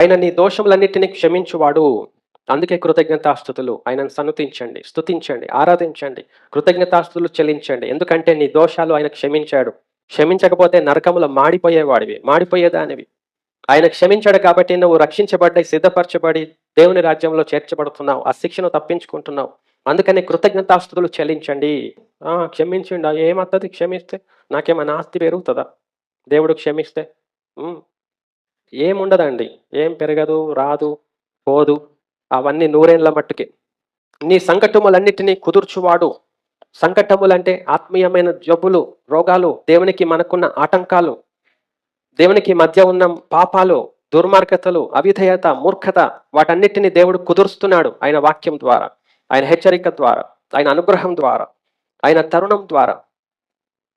ఆయన నీ దోషములన్నిటినీ క్షమించువాడు. అందుకే కృతజ్ఞతాస్థుతులు ఆయనను సనుతించండి స్థుతించండి ఆరాధించండి కృతజ్ఞతాస్థుతులు చెల్లించండి. ఎందుకంటే నీ దోషాలు ఆయన క్షమించాడు. క్షమించకపోతే నరకములో మాడిపోయేవాడివి మాడిపోయేదానివి. ఆయన క్షమించాడు కాబట్టి నువ్వు రక్షించబడ్డాయి సిద్ధపరచబడి దేవుని రాజ్యంలో చేర్చబడుతున్నావు ఆ శిక్షను తప్పించుకుంటున్నావు. అందుకని కృతజ్ఞతాస్థుతులు చెల్లించండి. ఆ, క్షమించండి. ఆ, ఏమవుతుంది క్షమిస్తే నాకేమైనా ఆస్తి పెరుగుతుందా? దేవుడు క్షమిస్తే ఏముండదండి. ఏం పెరగదు రాదు పోదు. అవన్నీ నూరేళ్ళ మట్టుకే. నీ సంకటములన్నిటినీ కుదుర్చువాడు. సంకటములంటే ఆత్మీయమైన జబ్బులు రోగాలు దేవునికి మనకున్న ఆటంకాలు దేవునికి మధ్య ఉన్న పాపాలు దుర్మార్గతలు అవిధేయత మూర్ఖత వాటన్నిటిని దేవుడు కుదురుస్తున్నాడు ఆయన వాక్యం ద్వారా ఆయన హెచ్చరిక ద్వారా ఆయన అనుగ్రహం ద్వారా ఆయన తరుణం ద్వారా.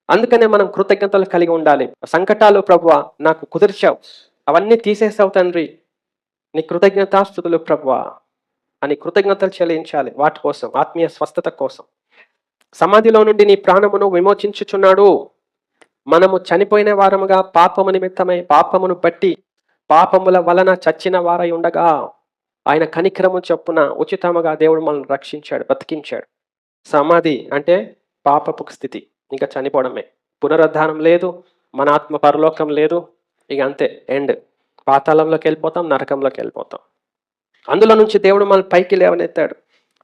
అందుకనే మనం కృతజ్ఞతలు కలిగి ఉండాలి. సంకటాలు ప్రభు నాకు కుదిర్చావు. అవన్నీ తీసేసావు తండ్రి. నీ కృతజ్ఞతాస్థుతులు ప్రభా అని కృతజ్ఞతలు చెల్లించాలి వాటి కోసం ఆత్మీయ స్వస్థత కోసం. సమాధిలో నుండి నీ ప్రాణమును విమోచించుచున్నాడు. మనము చనిపోయిన వారముగా పాపము నిమిత్తమై పాపమును బట్టి పాపముల వలన చచ్చిన వారై ఉండగా ఆయన కనికరము చొప్పున ఉచితముగా దేవుడు మనల్ని రక్షించాడు బతికించాడు. సమాధి అంటే పాపపు స్థితి. ఇంకా చనిపోవడమే. పునరుద్ధానం లేదు మన ఆత్మ పరలోకం లేదు. ఇక అంతే ఎండ్ పాతాళంలోకి వెళ్ళిపోతాం నరకంలోకి వెళ్ళిపోతాం. అందులో నుంచి దేవుడు మన పైకి లేవనెత్తాడు.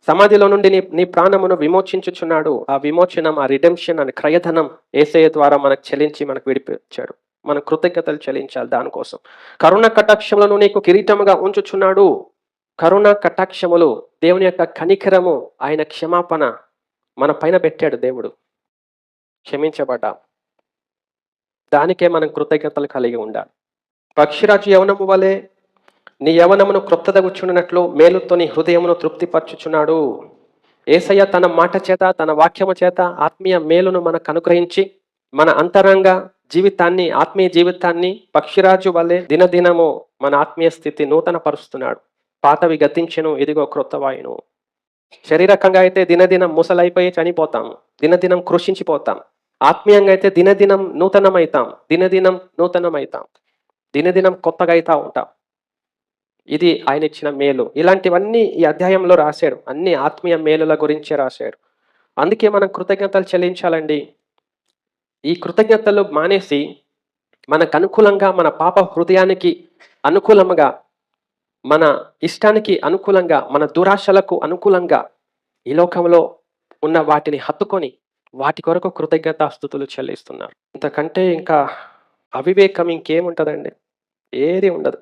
సమాధిలో నుండి నీ నీ ప్రాణమును విమోచించుచున్నాడు. ఆ విమోచనం ఆ రిడెంప్షన్ అని క్రయధనం ఏసయ ద్వారా మనకు చెల్లించి మనకు విడిపించాడు. మన కృతజ్ఞతలు చెల్లించాలి దానికోసం. కరుణ కటాక్షములను నీకు కిరీటముగా ఉంచుచున్నాడు. కరుణ కటాక్షములు దేవుని యొక్క కనికరము ఆయన క్షమాపణ మన పైన పెట్టాడు దేవుడు. క్షమించబడ్డాం. దానికే మనం కృతజ్ఞతలు కలిగి ఉండాలి. పక్షిరాజు యవనము వలె నీ యవనమును క్రొత్తదగుచున్నట్లు మేలుతో నీ హృదయమును తృప్తిపరచుచున్నాడు. ఏసయ్య తన మాట చేత తన వాక్యము చేత ఆత్మీయ మేలును మనకు అనుగ్రహించి మన అంతరంగ జీవితాన్ని ఆత్మీయ జీవితాన్ని పక్షిరాజు వలె దినదినము మన ఆత్మీయ స్థితి నూతన పరుస్తున్నాడు పాతవి గతించెను ఇదిగో క్రొత్తవాయును శరీరకంగా అయితే దినదినం ముసలైపోయి చనిపోతాం. దినదినం కృషించిపోతాం. ఆత్మీయంగా అయితే దినదినం నూతనమైతాం. దినదినం నూతనమవుతాం దినదినం కొత్తగా అవుతా ఉంటాం. ఇది ఆయన ఇచ్చిన మేలు. ఇలాంటివన్నీ ఈ అధ్యాయంలో రాశాడు. అన్ని ఆత్మీయ మేలుల గురించే రాశాడు. అందుకే మనం కృతజ్ఞతలు చెల్లించాలండి. ఈ కృతజ్ఞతలు మానేసి మనకు అనుకూలంగా మన పాప హృదయానికి అనుకూలంగా మన ఇష్టానికి అనుకూలంగా మన దురాశలకు అనుకూలంగా ఈ లోకంలో ఉన్న వాటిని హత్తుకొని వాటి కొరకు కృతజ్ఞత కృతజ్ఞతాస్థుతులు చెల్లిస్తున్నారు. ఇంతకంటే ఇంకా అవివేకం ఇంకేముంటుందండి? ఏది ఉండదు.